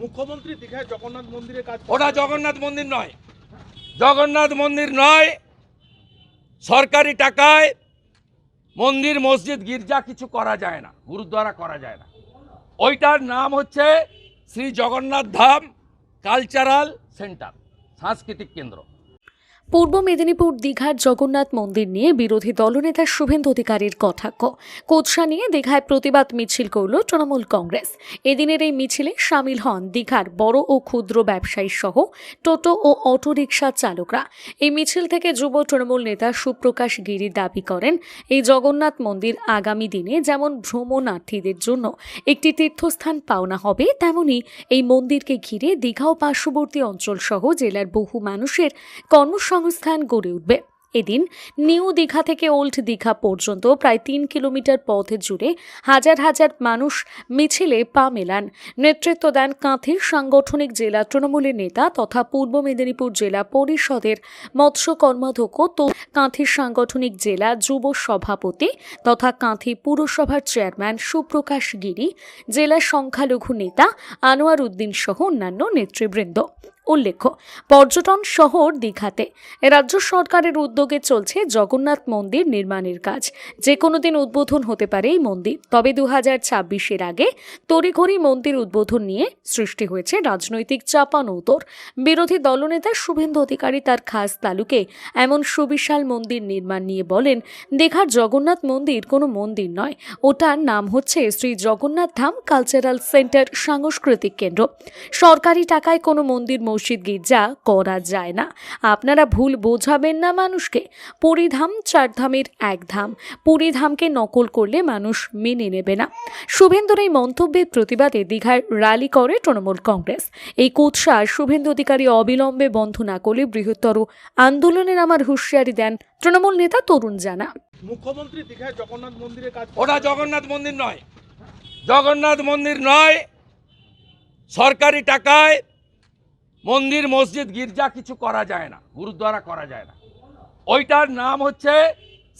মুখ্যমন্ত্রী দীঘায় জগন্নাথ মন্দিরে কাজ ওটা জগন্নাথ মন্দির নয়। জগন্নাথ মন্দির নয়, সরকারি টাকায় মন্দির, মসজিদ, গির্জা কিছু করা যায় না, গুরুদ্বারা করা যায় না। ওইটার নাম হচ্ছে শ্রী জগন্নাথ ধাম কালচারাল সেন্টার, সাংস্কৃতিক কেন্দ্র। পূর্ব মেদিনীপুর দীঘার জগন্নাথ মন্দির নিয়ে বিরোধী দলনেতা শুভেন্দু অধিকারীর কটাক্ষ। কোৎসা নিয়ে দীঘায় প্রতিবাদ মিছিল করল তৃণমূল কংগ্রেস। এদিনের এই মিছিলে সামিল হন দীঘার বড় ও ক্ষুদ্র ব্যবসায়ী সহ টোটো ও অটোরিকশা চালকরা। এই মিছিল থেকে যুব তৃণমূল নেতা সুপ্রকাশ গিরি দাবি করেন, এই জগন্নাথ মন্দির আগামী দিনে যেমন ভ্রমণার্থীদের জন্য একটি তীর্থস্থান পাওনা হবে, তেমনি এই মন্দিরকে ঘিরে দীঘা ও পার্শ্ববর্তী অঞ্চল সহ জেলার বহু মানুষের কর্মসংস্থান গড়ে উঠবে। এদিন নিউ দীঘা থেকে ওল্ড দীঘা পর্যন্ত প্রায় তিন কিলোমিটার পথ জুড়ে হাজার হাজার মানুষ মিছিলে পা মেলান। নেতৃত্ব দেন কাঁথির সাংগঠনিক জেলা তৃণমূলের নেতা তথা পূর্ব মেদিনীপুর জেলা পরিষদের মৎস্য কর্মাধ্যক্ষ তো কাঁথির সাংগঠনিক জেলা যুব সভাপতি তথা কাঁথি পুরসভার চেয়ারম্যান সুপ্রকাশ গিরি, জেলা সংখ্যালঘু নেতা আনোয়ার উদ্দিন সহ অন্যান্য নেতৃবৃন্দ। উল্লেখ্য, পর্যটন শহর দীঘাতে। রাজ্য সরকারের উদ্যোগে চলছে জগন্নাথ মন্দির নির্মাণের কাজ। যে কোনো দিন উদ্বোধন হতে পারে এই মন্দির। তবে দু হাজার ছাব্বিশের আগে তড়িঘড়ি মন্দির উদ্বোধন নিয়ে সৃষ্টি হয়েছে রাজনৈতিক চাপানৌতর বিরোধী দলনেতা শুভেন্দু অধিকারী তার খাস তালুকে এমন সুবিশাল মন্দির নির্মাণ নিয়ে বলেন, দীঘার জগন্নাথ মন্দির কোনো মন্দির নয়। ওটার নাম হচ্ছে শ্রী জগন্নাথ ধাম কালচারাল সেন্টার সাংস্কৃতিক কেন্দ্র। সরকারি টাকায় কোনো মন্দির মসজিদ গির্জা করা যায় না। আপনারা ভুল বোঝাবেন না মানুষকে। পুরীধাম চারধামের এক ধাম। পুরীধামকে নকল করলে মানুষ মেনে নেবে না। শুভেন্দুর এই মন্তব্যের প্রতিবাদে দীঘায় র্যালি করে তৃণমূল কংগ্রেস। এই কুৎসার শুভেন্দু অধিকারী অবিলম্বে বন্ধ না করলে বৃহত্তর আন্দোলনের আমার হুঁশিয়ারি দেন তৃণমূল নেতা তরুণ জানা। মুখ্যমন্ত্রী দীঘায় জগন্নাথ মন্দিরে কাজ ওটা জগন্নাথ মন্দির নয়। জগন্নাথ মন্দির নয়। সরকারি টাকায় মন্দির, মসজিদ, গির্জা কিছু করা যায় না, গুরুদ্বারা করা যায় না। ওইটার নাম হচ্ছে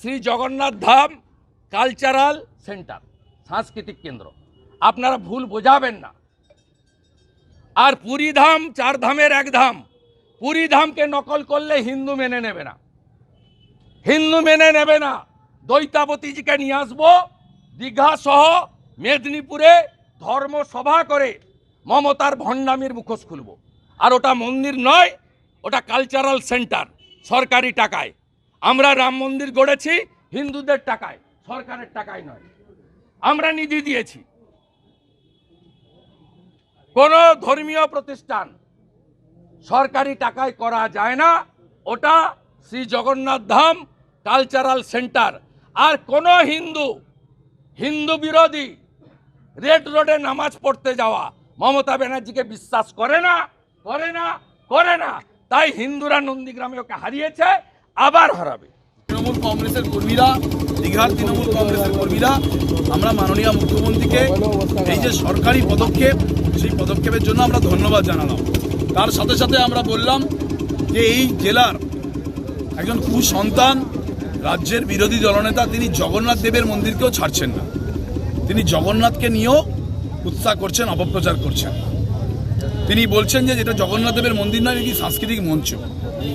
শ্রী জগন্নাথ ধাম কালচারাল সেন্টার, সাংস্কৃতিক কেন্দ্র। আপনারা ভুল বোঝাবেন না। আর পুরী ধাম, চার ধামের এক ধাম। পুরী ধামকে নকল করলে হিন্দু মেনে নেবে না। হিন্দু মেনে নেবে না। দৈতাবতীজিকে নিয়ে আসব, দীঘা সহ মেদিনীপুরে ধর্মসভা করে মমতার ভণ্ডামির মুখোশ খুলব। আর ওটা মন্দির নয়, ওটা কালচারাল সেন্টার সরকারি টাকায়। আমরা রাম মন্দির গড়েছি হিন্দুদের টাকায়, সরকারের টাকায় নয়। আমরা নিধি দিয়েছি। কোনো ধর্মীয় প্রতিষ্ঠান সরকারি টাকায় করা যায় না, ওটা শ্রী জগন্নাথ ধাম কালচারাল সেন্টার আর কোনো হিন্দু হিন্দু বিরোধী রেড রোডে নামাজ পড়তে যাওয়া, মমতা ব্যানার্জিকে বিশ্বাস করে না করে না করে না। তাই হিন্দুরা নন্দীগ্রামে ওকে হারিয়েছে, আবার হারাবে। তৃণমূল কংগ্রেসের কর্মীরা, দীঘার তৃণমূল কংগ্রেসের কর্মীরা, আমরা মাননীয় মুখ্যমন্ত্রীকে এই যে সরকারি পদক্ষেপ, সেই পদক্ষেপের জন্য আমরা ধন্যবাদ জানালাম। তার সাথে সাথে আমরা বললাম যে এই জেলার একজন কুসন্তান, রাজ্যের বিরোধী দলনেতা, তিনি জগন্নাথ দেবের মন্দিরকেও ছাড়ছেন না। তিনি জগন্নাথকে নিয়েও উৎসাহ করছেন, অপপ্রচার করছেন। তিনি বলছেন যে যেটা জগন্নাথ দেবের মন্দির নয় এটি সাংস্কৃতিক মঞ্চ।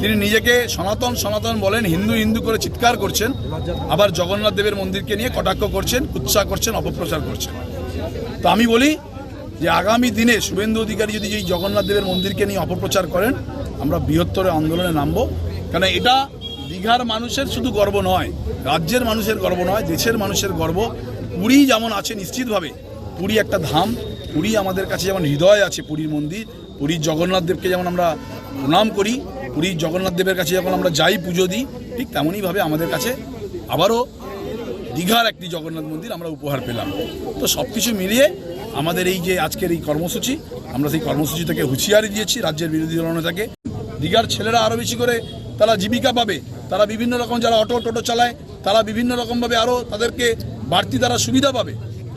তিনি নিজেকে সনাতন সনাতন বলেন, হিন্দু হিন্দু করে চিৎকার করছেন, আবার জগন্নাথ দেবের মন্দিরকে নিয়ে কটাক্ষ করছেন উৎসাহ করছেন, অপপ্রচার করছেন। তো আমি বলি যে আগামী দিনে শুভেন্দু অধিকারী যদি এই জগন্নাথ দেবের মন্দিরকে নিয়ে অপপ্রচার করেন, আমরা বৃহত্তর আন্দোলনে নামবো। কারণ এটা দীঘার মানুষের শুধু গর্ব নয়, রাজ্যের মানুষের গর্ব নয়, দেশের মানুষের গর্ব। পুরী যেমন আছে, নিশ্চিতভাবে পুরী একটা ধাম পুরী আমাদের কাছে যেমন হৃদয় আছে পুরীর মন্দির, পুরীর জগন্নাথ দেবকে যেমন আমরা প্রণাম করি, পুরীর জগন্নাথ দেবের কাছে যখন আমরা যাই পুজো দিই, ঠিক তেমনইভাবে আমাদের কাছে আবারও দীঘার একটি জগন্নাথ মন্দির আমরা উপহার পেলাম। তো সব কিছু মিলিয়ে আমাদের এই যে আজকের এই কর্মসূচি, আমরা সেই কর্মসূচি থেকে হুঁশিয়ারি দিয়েছি রাজ্যের বিরোধী দলনেতাকে দীঘার ছেলেরা আরও বেশি করে তারা জীবিকা পাবে, তারা বিভিন্ন রকম যারা অটো, টোটো চালায়, তারা বিভিন্ন রকমভাবে আরও তাদেরকে বাড়তি তারা সুবিধা পাবে।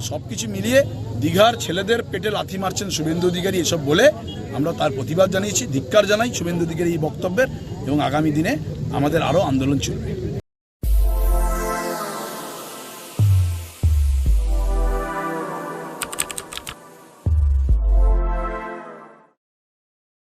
সব কিছু মিলিয়ে দীঘার ছেলেদের পেটে লাথি মারছেন শুভেন্দু অধিকারী, এসব বলে আমরা তার প্রতিবাদ জানিয়েছি। ধিক্কার জানাই শুভেন্দু অধিকারী এই বক্তব্যের এবং আগামী দিনে আমাদের আরও আন্দোলন চলবে।